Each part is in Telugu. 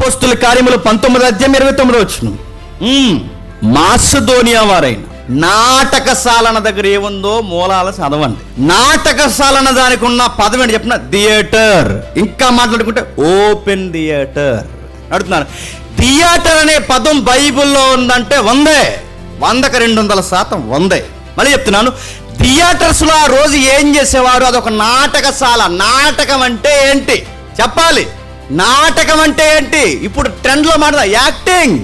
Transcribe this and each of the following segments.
అపోస్తుల కార్యములు పంతొమ్మిది అధ్యాయం ఇరవై తొమ్మిది వచ్చిన. మాసధోనియా వారైన. నాటకశాలన దగ్గర ఏముందో మూలాల చదవండి. నాటకశాలన దానికి ఉన్న పదం ఏంటి చెప్పిన? థియేటర్. ఇంకా మాట్లాడుకుంటే ఓపెన్ థియేటర్. అడుగుతున్నాను థియేటర్ అనే పదం బైబిల్లో ఉందంటే వందే. వందకి రెండు వందల శాతం వందే. మళ్ళీ చెప్తున్నాను. థియేటర్స్లో ఆ రోజు ఏం చేసేవారు? అదొక నాటకశాల. నాటకం అంటే ఏంటి? చెప్పాలి. నాటకం అంటే ఏంటి? ఇప్పుడు ట్రెండ్లో మాట యాక్టింగ్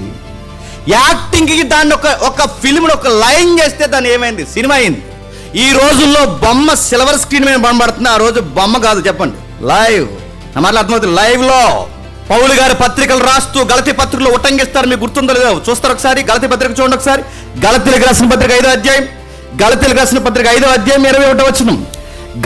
యాక్టింగ్కి దాన్ని ఒక ఒక ఫిల్మ్ని ఒక లైన్ చేస్తే దాన్ని ఏమైంది? సినిమా అయింది. ఈ రోజుల్లో బొమ్మ సిల్వర్ స్క్రీన్ మీద కనబడుతుంది ఆ రోజు బొమ్మ కాదు చెప్పండి. లైవ్ నా మాటలు అర్థమవుతుంది. లైవ్లో పౌలు గారి పత్రికలు రాస్తూ గలతి పత్రికలు ఉట్టంగిస్తారు మీకు గుర్తుందో లేదో చూస్తారు ఒకసారి. గలతి పత్రిక చూడండి ఒకసారి. గలతీలకు రాసిన పత్రిక ఐదో అధ్యాయం. గలతీలకు రాసిన పత్రిక ఐదో అధ్యాయం ఇరవై ఒకటో వచ్చిన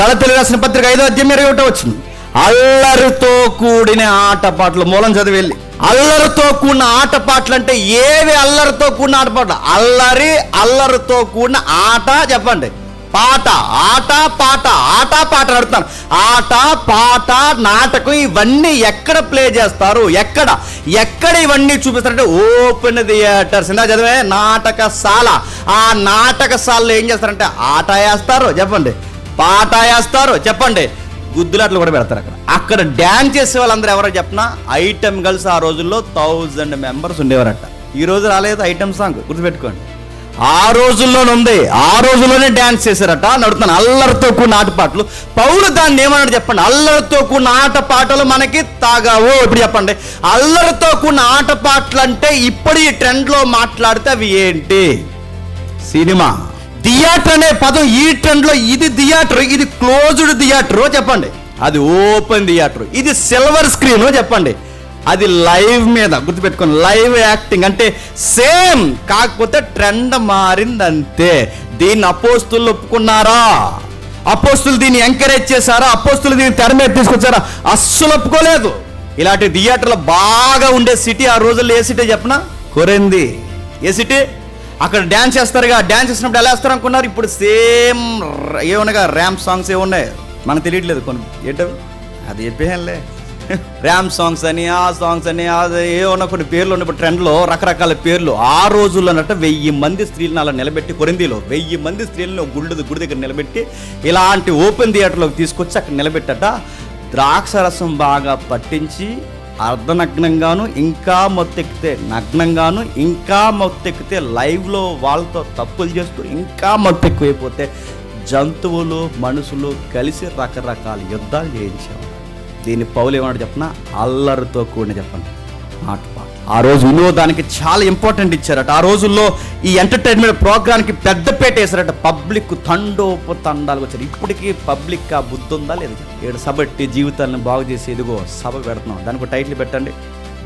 గలతీలకు రాసిన పత్రిక ఐదో అధ్యాయం ఇరవై ఒకటో వచ్చినాం అల్లరితో కూడిన ఆటపాటలు. మూలం చదివి వెళ్ళి. అల్లరితో కూడిన ఆటపాటలు అంటే ఏవి అల్లరితో కూడిన ఆటపాటలు? అల్లరి అల్లరితో కూడిన ఆట చెప్పండి. పాట ఆట పాట ఆట పాట ఆడుతాను ఆట పాట నాటకం ఇవన్నీ ఎక్కడ ప్లే చేస్తారు? ఎక్కడ? ఎక్కడ ఇవన్నీ చూపిస్తారంటే ఓపెన్ థియేటర్స్ ఇందా చదివే నాటకశాల. ఆ నాటకశాలలో ఏం చేస్తారంటే ఆట వేస్తారు చెప్పండి. పాట వేస్తారు చెప్పండి. గుద్దులాట్లు కూడా పెడతారు అక్కడ. అక్కడ డ్యాన్స్ చేసే వాళ్ళందరూ ఎవరో చెప్పినా? ఐటమ్ గర్ల్స్ ఆ రోజుల్లో థౌజండ్ మెంబర్స్ ఉండేవారట. ఈ రోజు రాలేదు ఐటమ్ సాంగ్ గుర్తుపెట్టుకోండి. ఆ రోజుల్లోనే ఉంది. ఆ రోజుల్లోనే డ్యాన్స్ చేశారట. నడుతున్నాను అల్లరితో కూడిన ఆటపాటలు పౌలు దాన్ని ఏమన్నాడు చెప్పండి? అల్లరితో కూడిన ఆటపాటలు మనకి తాగావు. ఇప్పుడు చెప్పండి. అల్లరితో కూడిన ఆటపాటలు అంటే ఇప్పుడు ఈ ట్రెండ్లో మాట్లాడితే అవి ఏంటి? సినిమా. థియేటర్ అనే పదం ఈ ట్రెండ్లో ఇది థియేటర్ ఇది క్లోజ్డ్ థియేటర్ చెప్పండి. అది ఓపెన్ థియేటర్ ఇది సిల్వర్ స్క్రీన్ చెప్పండి. అది లైవ్ మీద గుర్తుపెట్టుకోండి లైవ్ యాక్టింగ్ అంటే సేమ్ కాకపోతే ట్రెండ్ మారింది అంతే దీన్ని అపోస్తులు ఒప్పుకున్నారా? అపోస్తులు దీన్ని ఎంకరేజ్ చేశారా? అపోస్తులు దీన్ని తెర మీద తీసుకొచ్చారా? అస్సలు ఒప్పుకోలేదు. ఇలాంటి థియేటర్లో బాగా ఉండే సిటీ ఆ రోజుల్లో ఏ సిటీ చెప్పనా? కొరింది. ఏ సిటీ? అక్కడ డ్యాన్స్ చేస్తారుగా డ్యాన్స్ చేసినప్పుడు ఎలా వేస్తారు అనుకున్నారు? ఇప్పుడు సేమ్ ఏమనగా ర్యామ్ సాంగ్స్ ఏమున్నాయి మనకు తెలియట్లేదు కొన్ని. ఏంటో అది చెప్పేయంలే. ర్యామ్ సాంగ్స్ అని ఆ సాంగ్స్ అని అది ఏమన్నా కొన్ని పేర్లు ఉన్నప్పుడు ట్రెండ్లో రకరకాల పేర్లు. ఆ రోజుల్లో అన్నట్టు వెయ్యి మంది స్త్రీలను అలా నిలబెట్టి కొరిందీలో వెయ్యి మంది స్త్రీలను గుడి గుడి దగ్గర నిలబెట్టి ఇలాంటి ఓపెన్ థియేటర్లోకి తీసుకొచ్చి అక్కడ నిలబెట్టట. ద్రాక్షరసం బాగా పట్టించి అర్ధనగ్నంగాను ఇంకా మొత్తెక్కితే నగ్నంగాను ఇంకా మొత్తెక్కితే లైవ్లో వాళ్ళతో తప్పులు చేస్తూ ఇంకా మొత్తెక్కువైపోతే జంతువులు మనుషులు కలిసి రకరకాల యుద్ధాలు చేయించాము దీన్ని పౌలు ఏమన్నాడు చెప్పిన? అల్లరితో కూడిన చెప్పండి. మాట ఆ రోజు వినోదానికి చాలా ఇంపార్టెంట్ ఇచ్చారట. ఆ రోజుల్లో ఈ ఎంటర్టైన్మెంట్ ప్రోగ్రామ్కి పెద్దపేట వేసారట పబ్లిక్ తండోపు తండాలు వచ్చారు. ఇప్పటికీ పబ్లిక్ ఆ బుద్ధి ఉందా లేదు ఏడు సబట్టి జీవితాలను బాగు చేసి ఇదిగో సభ పెడుతున్నాం. దానికి టైటిల్ పెట్టండి.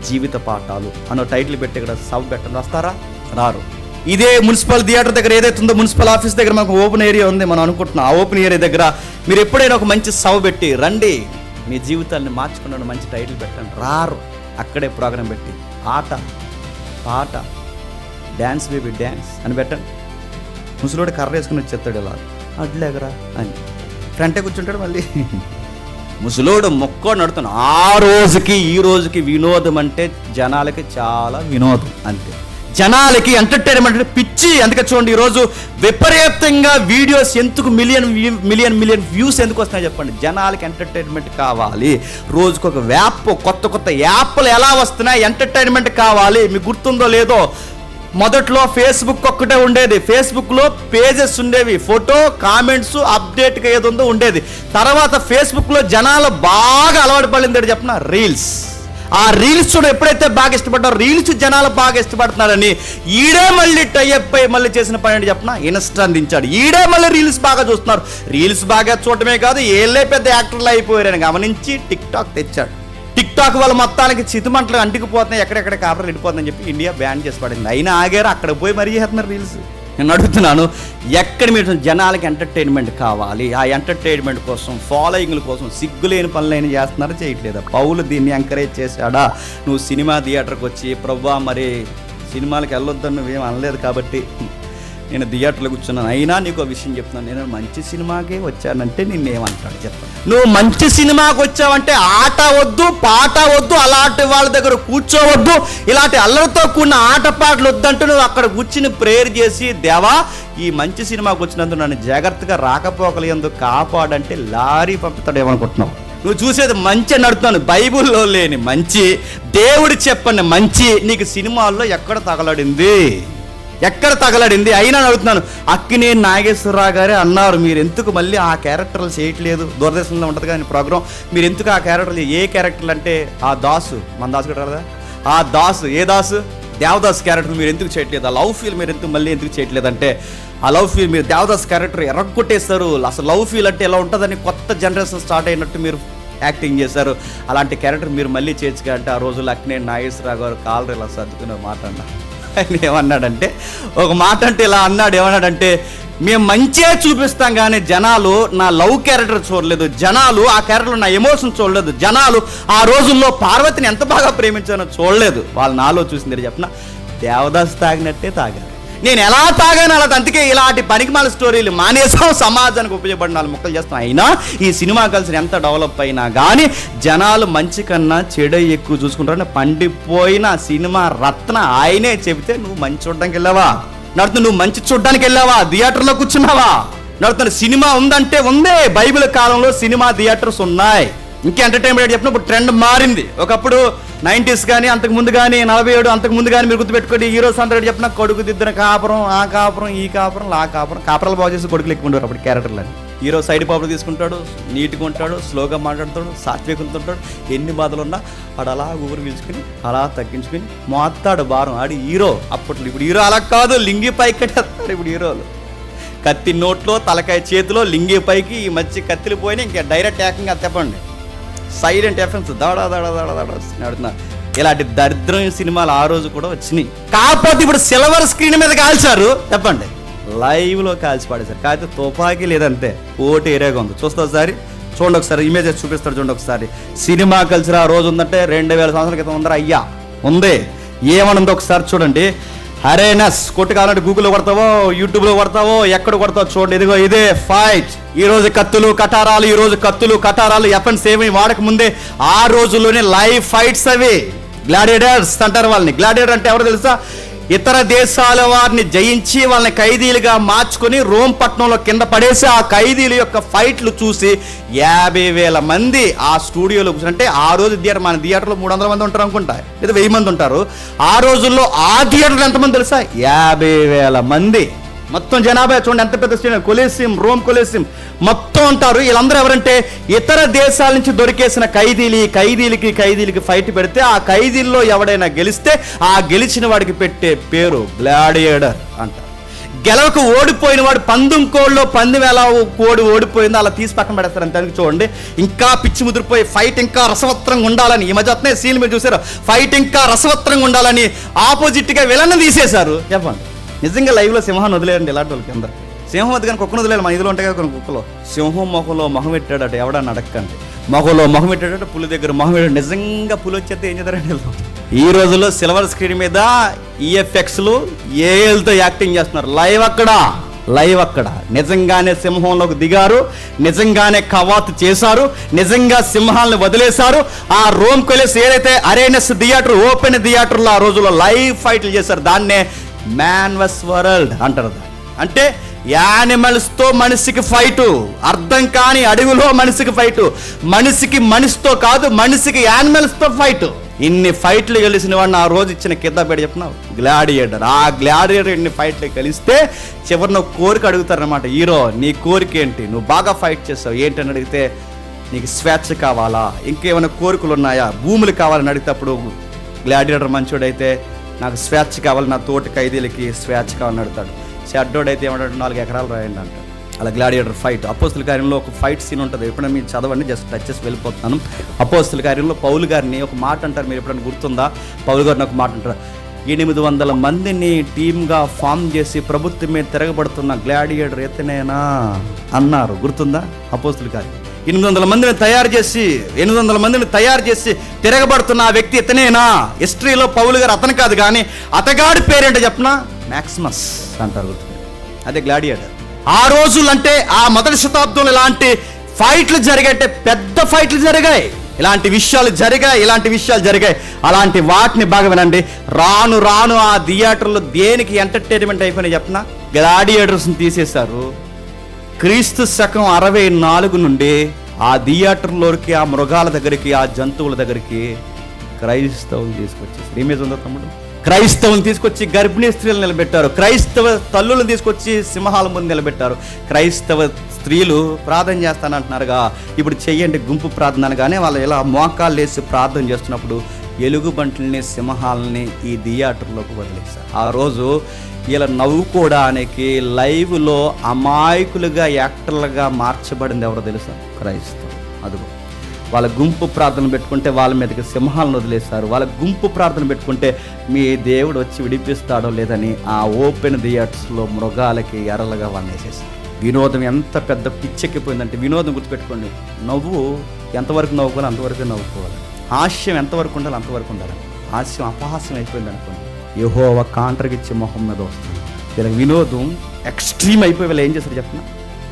జీవిత పాఠాలు అన్న టైటిల్ పెట్టి ఇక్కడ సభ పెట్టండి. వస్తారా? రారు. ఇదే మున్సిపల్ థియేటర్ దగ్గర ఏదైతే ఉందో మున్సిపల్ ఆఫీస్ దగ్గర మనకు ఓపెన్ ఏరియా ఉంది. మనం అనుకుంటున్నాం ఆ ఓపెన్ ఏరియా దగ్గర మీరు ఎప్పుడైనా ఒక మంచి సభ పెట్టి రండి. మీ జీవితాన్ని మార్చుకున్న మంచి టైటిల్ పెట్టండి. రారు. అక్కడే ప్రోగ్రాం పెట్టి ఆట పాట డ్యాన్స్ బేబీ డ్యాన్స్ అని పెట్టండి. ముసలోడు కర్ర వేసుకుని వచ్చేస్తాడు ఇలా. అడ్లేగరా అని. ఫ్రంటే కూర్చుంటాడు మళ్ళీ. ముసలోడు మొక్కో నడుతున్నాడు ఆ రోజుకి ఈ రోజుకి వినోదం అంటే జనాలకి చాలా వినోదం. అంతే. జనాలకి ఎంటర్టైన్మెంట్ పిచ్చి. అందుకే చూడండి ఈరోజు విపరీతంగా వీడియోస్ ఎందుకు మిలియన్ మిలియన్ మిలియన్ వ్యూస్ ఎందుకు వస్తున్నాయి చెప్పండి. జనాలకి ఎంటర్టైన్మెంట్ కావాలి. రోజుకు ఒక యాప్ కొత్త కొత్త యాప్లు ఎలా వస్తున్నాయి? ఎంటర్టైన్మెంట్ కావాలి. మీకు గుర్తుందో లేదో మొదట్లో ఫేస్బుక్ ఒక్కటే ఉండేది. ఫేస్బుక్లో పేజెస్ ఉండేవి. ఫోటో కామెంట్స్ అప్డేట్గా ఏదో ఉందో ఉండేది. తర్వాత ఫేస్బుక్లో జనాలు బాగా అలవాటు పడింది చెప్పిన? రీల్స్ ఆ రీల్స్ చూడ ఎప్పుడైతే బాగా ఇష్టపడ్డారో రీల్స్ జనాలు బాగా ఇష్టపడుతున్నారని ఈడే మళ్ళీ టైఅప్ అయి మళ్ళీ చేసిన పని అంటే చెప్పిన? ఇన్స్టా అందించాడు. ఈడే మళ్ళీ రీల్స్ బాగా చూస్తున్నారు. రీల్స్ బాగా చూడటమే కాదు ఏళ్ళే పెద్ద యాక్టర్లు అయిపోయారని గమనించి టిక్ టాక్ తెచ్చాడు. టిక్ టాక్ వల్ల మొత్తానికి చితుమంటలు అంటికిపోతున్నాయి ఎక్కడెక్కడ కాపర్లు వెళ్ళిపోతుందని చెప్పి ఇండియా బ్యాన్ చేసి పడింది. అయినా ఆగారు అక్కడ పోయి మరీ చేస్తున్నారు రీల్స్ నేను అడుగుతున్నాను ఎక్కడ మీరు జనాలకి ఎంటర్టైన్మెంట్ కావాలి? ఆ ఎంటర్టైన్మెంట్ కోసం ఫాలోయింగ్ల కోసం సిగ్గులేని పనులైనా చేస్తున్నారా? చేయట్లేదా? పౌలు దీన్ని ఎంకరేజ్ చేశాడా? నువ్వు సినిమా థియేటర్కి వచ్చి ప్రవ్వా మరి సినిమాలకు వెళ్ళొద్దని నువ్వేం అనలేదు కాబట్టి నేను థియేటర్లో కూర్చున్నాను అయినా నీకు ఒక విషయం చెప్తున్నాను నేను మంచి సినిమాకే వచ్చానంటే నేను ఏమంటాడు? చెప్తాను నువ్వు మంచి సినిమాకి వచ్చావంటే ఆట వద్దు పాట వద్దు అలాంటి వాళ్ళ దగ్గర కూర్చోవద్దు ఇలాంటి అల్లరితో కూడిన ఆట పాటలు వద్దంటూ నువ్వు అక్కడ కూర్చుని ప్రేయర్ చేసి దేవా ఈ మంచి సినిమాకి వచ్చినందుకు నన్ను జాగ్రత్తగా రాకపోకలు ఎందుకు కాపాడంటే లారీ పంపుతాడు ఏమనుకుంటున్నావు? నువ్వు చూసేది మంచి నడుతున్నాను బైబిల్లో లేని మంచి దేవుడు చెప్పని మంచి నీకు సినిమాల్లో ఎక్కడ తగలడింది? ఎక్కడ తగలడింది? అయినా అడుగుతున్నాను. అక్కినే నాగేశ్వరరావు గారే అన్నారు. మీరు ఎందుకు మళ్ళీ ఆ క్యారెక్టర్లు చేయట్లేదు? దూరదర్శనంలో ఉంటుంది కానీ ప్రోగ్రామ్ మీరు ఎందుకు ఆ క్యారెక్టర్లు ఏ క్యారెక్టర్లు అంటే ఆ దాసు మన దాసు కూడా కదా ఆ దాసు ఏ దాసు? దేవదాస్ క్యారెక్టర్ మీరు ఎందుకు చేయట్లేదు? ఆ లవ్ ఫీల్ మీరు ఎందుకు మళ్ళీ ఎందుకు చేయట్లేదు అంటే ఆ లవ్ ఫీల్ మీరు దేవదాస్ క్యారెక్టర్ ఎర్రగొట్టేస్తారు అసలు లవ్ ఫీల్ అంటే ఎలా ఉంటుందని కొత్త జనరేషన్ స్టార్ట్ అయినట్టు మీరు యాక్టింగ్ చేశారు. అలాంటి క్యారెక్టర్ మీరు మళ్ళీ చేర్చుగా అంటే ఆ రోజుల్లో అక్కినే నాగేశ్వరరావు గారు కాలర్ ఇలా సర్దుకునే మాట అన్నారు ఆయన ఏమన్నాడంటే ఒక మాట అంటే ఇలా అన్నాడు ఏమన్నాడంటే మేము మంచిగా చూపిస్తాం కానీ జనాలు నా లవ్ క్యారెక్టర్ చూడలేదు. జనాలు ఆ క్యారెక్టర్ నా ఎమోషన్ చూడలేదు. జనాలు ఆ రోజుల్లో పార్వతిని ఎంత బాగా ప్రేమించానో చూడలేదు. వాళ్ళు నాలో చూసింది చెప్పిన దేవదాస్ తాగినట్టే తాగారు. నేను ఎలా తాగాను అలా అందుకే ఇలాంటి పనికిమాల స్టోరీలు మానేసాం సమాజానికి ఉపయోగపడిన నాలుగు మొక్కలు చేస్తాం. అయినా ఈ సినిమా కలిసి ఎంత డెవలప్ అయినా కానీ జనాలు మంచి కన్నా చెడు ఎక్కువ చూసుకుంటారని పండిపోయిన సినిమా రత్న ఆయనే చెబితే నువ్వు మంచి చూడడానికి వెళ్ళావా? నడుతు నువ్వు మంచి చూడడానికి వెళ్ళావా? థియేటర్లో కూర్చున్నావా? నడుతున్న సినిమా ఉందంటే ఉందే. బైబిల్ కాలంలో సినిమా థియేటర్స్ ఉన్నాయి. ఇంకా ఎంటర్టైన్మెంట్ చెప్పినప్పుడు ట్రెండ్ మారింది. ఒకప్పుడు నైంటీస్ కానీ అంతకు ముందు కానీ నలభై ఏడు అంతకు ముందు కానీ మీరు గుర్తుపెట్టుకోండి. హీరోస్ అందరూ చెప్పిన కొడుకు దిద్దిన కాపురం ఆ కాపురం ఈ కాపురం ఆ కాపురం కాపురాలు బాగు చేసి కొడుకులు ఎక్కువ ఉండేవారు అప్పుడు క్యారెక్టర్లని హీరో సైడ్ పాపులు తీసుకుంటాడు నీట్గా ఉంటాడు స్లోగా మాట్లాడుతాడు సాత్వికంతో ఉంటాడు ఎన్ని బాధలు ఉన్నా వాడు అలా ఊరు పీల్చుకుని అలా తగ్గించుకుని మోస్తాడు భారం. ఆడి హీరో అప్పట్లో ఇప్పుడు హీరో అలా కాదు లింగి పైకి కట్టేస్తాడు ఇప్పుడు హీరోలు. కత్తి నోట్లో తలకాయ చేతిలో లింగి పైకి ఈ మధ్య కత్తిలు పోయినా ఇంకా డైరెక్ట్ యాకింగ్ అది చెప్పండి. సైలెంట్ ఎఫెన్స్ దాడా దాడా దాడా దాడా నడుతున్నా. ఇలాంటి దరిద్రం సినిమాలు ఆ రోజు కూడా వచ్చినాయి. కాకపోతే ఇప్పుడు సిల్వర్ స్క్రీన్ మీద కాల్చారు. చెప్పండి. లైవ్లో కాల్చి పాడేశారు. కాకపోతే తుపాకీ లేదంతే ఓటు ఏరియాగా ఉంది. చూస్తా ఒకసారి. చూడండి ఒకసారి. ఇమేజెస్ చూపిస్తారు చూడండి ఒకసారి. సినిమా కల్చర్ ఆ రోజు ఉందంటే రెండు వేల సంవత్సరాల క్రితం ఉందరా అయ్యా. ఉంది. ఏమనుంది ఒకసారి చూడండి. అరేనస్ కొట్టు కావాలంటే గూగుల్లో కొడతావో యూట్యూబ్లో కొడతావో ఎక్కడ కొడతావో చూడండి. ఇదిగో ఇదే ఫైట్ ఈ రోజు కత్తులు కటారాలు ఈ రోజు కత్తులు కటారాలు ఎఫెన్స్ ఏమి వాడక ముందే ఆ రోజుల్లోనే లైవ్ ఫైట్స్ అవి. గ్లాడియేటర్స్ అంటారు వాళ్ళని. గ్లాడియేటర్ అంటే ఎవరు తెలుసా? ఇతర దేశాల వారిని జయించి వాళ్ళని ఖైదీలుగా మార్చుకొని రోమ్ పట్టణంలో కింద పడేసి ఆ ఖైదీల యొక్క ఫైట్లు చూసి యాభై వేల మంది ఆ స్టూడియోలో కూర్చొని అంటే ఆ రోజు థియేటర్ మన థియేటర్లో మూడు వందల మంది ఉంటారు అనుకుంటా. లేదా వెయ్యి మంది ఉంటారు. ఆ రోజుల్లో ఆ థియేటర్లో ఎంతమంది తెలుసా? యాభై వేల మంది. మొత్తం జనాభా చూడండి ఎంత పెద్ద స్టేడియం? కొలేసియం రోమ్ కొలేసియం. మొత్తం ఉంటారు వీళ్ళందరూ ఎవరంటే ఇతర దేశాల నుంచి దొరికేసిన ఖైదీలు. ఈ ఖైదీలకి ఖైదీలకి ఫైట్ పెడితే ఆ ఖైదీల్లో ఎవడైనా గెలిస్తే ఆ గెలిచిన వాడికి పెట్టే పేరు గ్లాడియేడర్ అంట. గెలవకు ఓడిపోయిన వాడు పందెం కోడ్లో పందెం ఎలా కోడి ఓడిపోయిందో. అలా తీసి పక్కన పెడతారు అంతే చూడండి. ఇంకా పిచ్చి ముదిరిపోయి ఫైట్ ఇంకా రసవత్రంగా ఉండాలని ఈ మధ్య సీన్ మీరు చూసారు? ఫైట్ ఇంకా రసవత్రంగా ఉండాలని ఆపోజిట్గా విలన్ తీసేశారు. చెప్పండి. నిజంగా లైవ్లో సింహాన్ని వదిలేయండి ఇలాంటి వాళ్ళకి అందరు. సింహం వద్ద కానీ కుక్కను వదిలేదు మన ఇదిలో ఉంటాయి కదా కొన్ని కుక్కలో. సింహం మొహంలో మొహం పెట్టాడట ఎవడని అడగకండి మొహంలో మొహం పెట్టాడట పులి దగ్గర మొహం పెట్టాడు. నిజంగా పులి వచ్చేస్తే ఏం చేస్తారండి ఈ రోజుల్లో సిల్వర్ స్క్రీన్ మీద ఈఎఫ్ఎక్స్లు ఏఎల్తో యాక్టింగ్ చేస్తున్నారు. లైవ్ అక్కడ లైవ్ అక్కడ. నిజంగానే సింహంలోకి దిగారు నిజంగానే కవాతు చేశారు నిజంగా సింహాలను వదిలేశారు. ఆ రోమ్ కొలేసి ఏదైతే అరేనస్ థియేటర్ ఓపెన్ థియేటర్లో ఆ రోజుల్లో లైవ్ ఫైట్లు చేశారు దాన్నే మ్యాన్ వస్ వరల్డ్ అంటారు అంటే యానిమల్స్తో మనిషికి ఫైటు అర్థం కాని అడవిలో మనిషికి ఫైటు మనిషికి మనిషితో కాదు మనిషికి యానిమల్స్తో ఫైటు ఇన్ని ఫైట్లు గెలిచిన వాడిని ఆ రోజు ఇచ్చిన కింద పెట్టి చెప్తున్నావు? గ్లాడియేటర్ ఆ గ్లాడియేటర్ ఇన్ని ఫైట్లు గెలిస్తే చివరిన కోరిక అడుగుతారనమాట హీరో నీ కోరిక ఏంటి? నువ్వు బాగా ఫైట్ చేస్తావు ఏంటని అడిగితే నీకు స్వేచ్ఛ కావాలా? ఇంకేమైనా కోరికలు ఉన్నాయా? భూములు కావాలని అడిగితే అప్పుడు గ్లాడియేటర్ మంచోడైతే నాకు స్వేచ్ఛ కావాలి నా తోటి ఖైదీలకి స్వేచ్ఛ కావాలని అడుగుతాడు. చెడ్డోడైతే ఏమంటాడు నాలుగు ఎకరాలు రాయండి అంటాడు. అలా గ్లాడియేటర్ ఫైట్. అపోస్తుల కార్యంలో ఒక ఫైట్ సీన్ ఉంటుంది. ఎప్పుడైనా మీరు చదవండి జస్ట్ టచ్ చేసి వెళ్ళిపోతున్నాను. అపోస్తుల కార్యంలో పౌలు గారిని ఒక మాట అంటారు. మీరు ఎప్పుడైనా గుర్తుందా? పౌలు గారిని ఒక మాట అంటారు. ఎనిమిది వందల మందిని టీమ్గా ఫామ్ చేసి ప్రభుత్వం మీద తిరగబడుతున్న గ్లాడియేటర్ ఎత్తనేనా? అన్నారు. గుర్తుందా? అపోస్తుల కార్యం. ఎనిమిది వందల మందిని తయారు చేసి ఎనిమిది వందల మందిని తయారు చేసి తిరగబడుతున్న ఆ వ్యక్తి ఇతనేనా? హిస్టరీలో పౌలు గారు అతను కాదు కానీ అతగాడి పేరేంటో చెప్పనా? మ్యాక్సిమస్ అంటారు అదే గ్లాడియేటర్. ఆ రోజులు అంటే ఆ మొదటి శతాబ్దంలో ఇలాంటి ఫైట్లు జరిగాయంటే పెద్ద ఫైట్లు జరిగాయి. ఇలాంటి విషయాలు జరిగాయి ఇలాంటి విషయాలు జరిగాయి. అలాంటి వాటిని బాగా వినండి. రాను రాను ఆ థియేటర్లో దేనికి ఎంటర్టైన్మెంట్ అయిపోయినాయి చెప్పిన? గ్లాడియేటర్స్ని తీసేశారు. క్రీస్తు శకం అరవై నాలుగు నుండి ఆ థియేటర్లోకి ఆ మృగాల దగ్గరికి ఆ జంతువుల దగ్గరికి క్రైస్తవులు తీసుకొచ్చేసి ఇమేజ్ ఉందా తమ్ముడు? క్రైస్తవులు తీసుకొచ్చి గర్భిణీ స్త్రీలు నిలబెట్టారు. క్రైస్తవ తల్లులను తీసుకొచ్చి సింహాల ముందు నిలబెట్టారు. క్రైస్తవ స్త్రీలు ప్రార్థన చేస్తానంటున్నారుగా. ఇప్పుడు చెయ్యండి గుంపు ప్రార్థన అనగానే వాళ్ళు ఇలా మోకాళ్ళు వేసి ప్రార్థన చేస్తున్నప్పుడు ఎలుగుబంట్లని సింహాలని ఈ థియేటర్లోకి వదిలేశారు. ఆ రోజు ఇలా నవ్వుకోవడానికి లైవ్లో అమాయకులుగా యాక్టర్లుగా మార్చబడింది ఎవరో తెలుసా? క్రైస్తవం అదిగో. వాళ్ళ గుంపు ప్రార్థన పెట్టుకుంటే వాళ్ళ మీదకి సింహాలను వదిలేశారు. వాళ్ళ గుంపు ప్రార్థన పెట్టుకుంటే మీ దేవుడు వచ్చి విడిపిస్తాడో లేదని ఆ ఓపెన్ థియేటర్స్లో మృగాలకి ఎరలుగా వాళ్ళని వేసేసారు వినోదం ఎంత పెద్ద పిచ్చెక్కిపోయిందంటే వినోదం గుర్తుపెట్టుకోండి. నవ్వు ఎంతవరకు నవ్వుకోవాలి అంతవరకు నవ్వుకోవాలి. హాస్యం ఎంతవరకు ఉండాలి అంతవరకు ఉండాలి హాస్యం అపహాస్యం అయిపోయింది అనుకోండి. యహోవ కాంట్రగిచ్చి మొహం మీద వస్తుంది. ఇలా వినోదం ఎక్స్ట్రీమ్ అయిపోయి వీళ్ళు ఏం చేస్తారు చెప్పిన?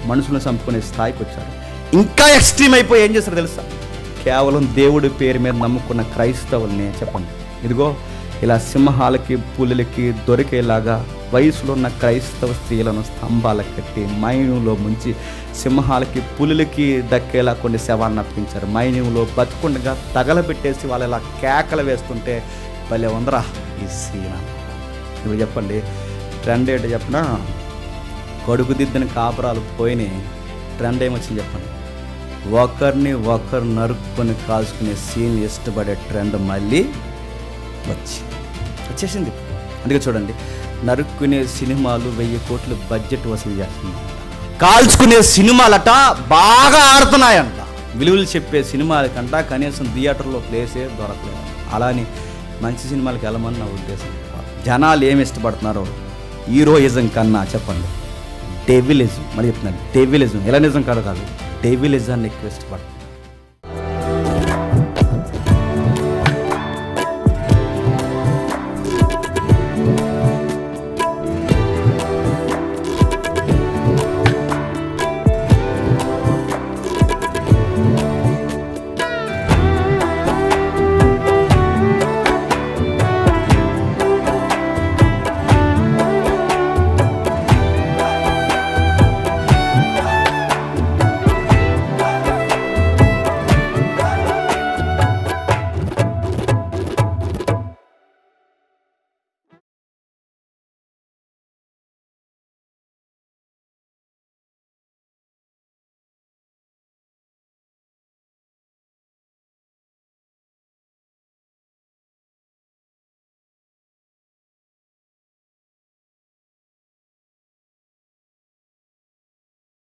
మనుషులను చంపుకునే స్థాయికి వచ్చారు. ఇంకా ఎక్స్ట్రీమ్ అయిపోయి ఏం చేస్తారు తెలుసా? కేవలం దేవుడి పేరు మీద నమ్ముకున్న క్రైస్తవుల్ని చెప్పండి. ఇదిగో ఇలా సింహాలకి పులులకి దొరికేలాగా వయసులో ఉన్న క్రైస్తవ స్త్రీలను స్తంభాలకు కట్టి మైనులో ముంచి సింహాలకి పులులకి దక్కేలా కొన్ని శవాన్ని అప్పించారు మైనులో బతుకుండగా తగలబెట్టేసి వాళ్ళు ఇలా కేకలు వేస్తుంటే భలే ఉందరా ఈ సీన. ఇప్పుడు చెప్పండి ట్రెండ్ ఏంటో చెప్పిన? కొడుకు దిద్దిన కాపురాలు పోయినాయి ట్రెండ్ ఏమొచ్చింది చెప్పండి. ఒకరిని ఒకరు నరుక్కొని కాల్చుకునే సీన్ ఇష్టపడే ట్రెండ్ మళ్ళీ వచ్చి వచ్చేసింది. అందుకే చూడండి నరుక్కునే సినిమాలు వెయ్యి కోట్లు బడ్జెట్ వసూలు చేస్తుంది. కాల్చుకునే సినిమాలట బాగా ఆడుతున్నాయంట. విలువలు చెప్పే సినిమాలకంట కనీసం థియేటర్లో ప్లేసే దొరకలేదు. అలానే మంచి సినిమాలకు వెళ్ళమని నా ఉద్దేశం. జనాలు ఏమి ఇష్టపడుతున్నారో హీరోయిజం కన్నా చెప్పండి. డెవిలిజం మరి చెప్తున్నాను. డెవిలిజం ఎలా నిజం కాదు కాదు. డెవిలిజాన్ని ఎక్కువ ఇష్టపడుతుంది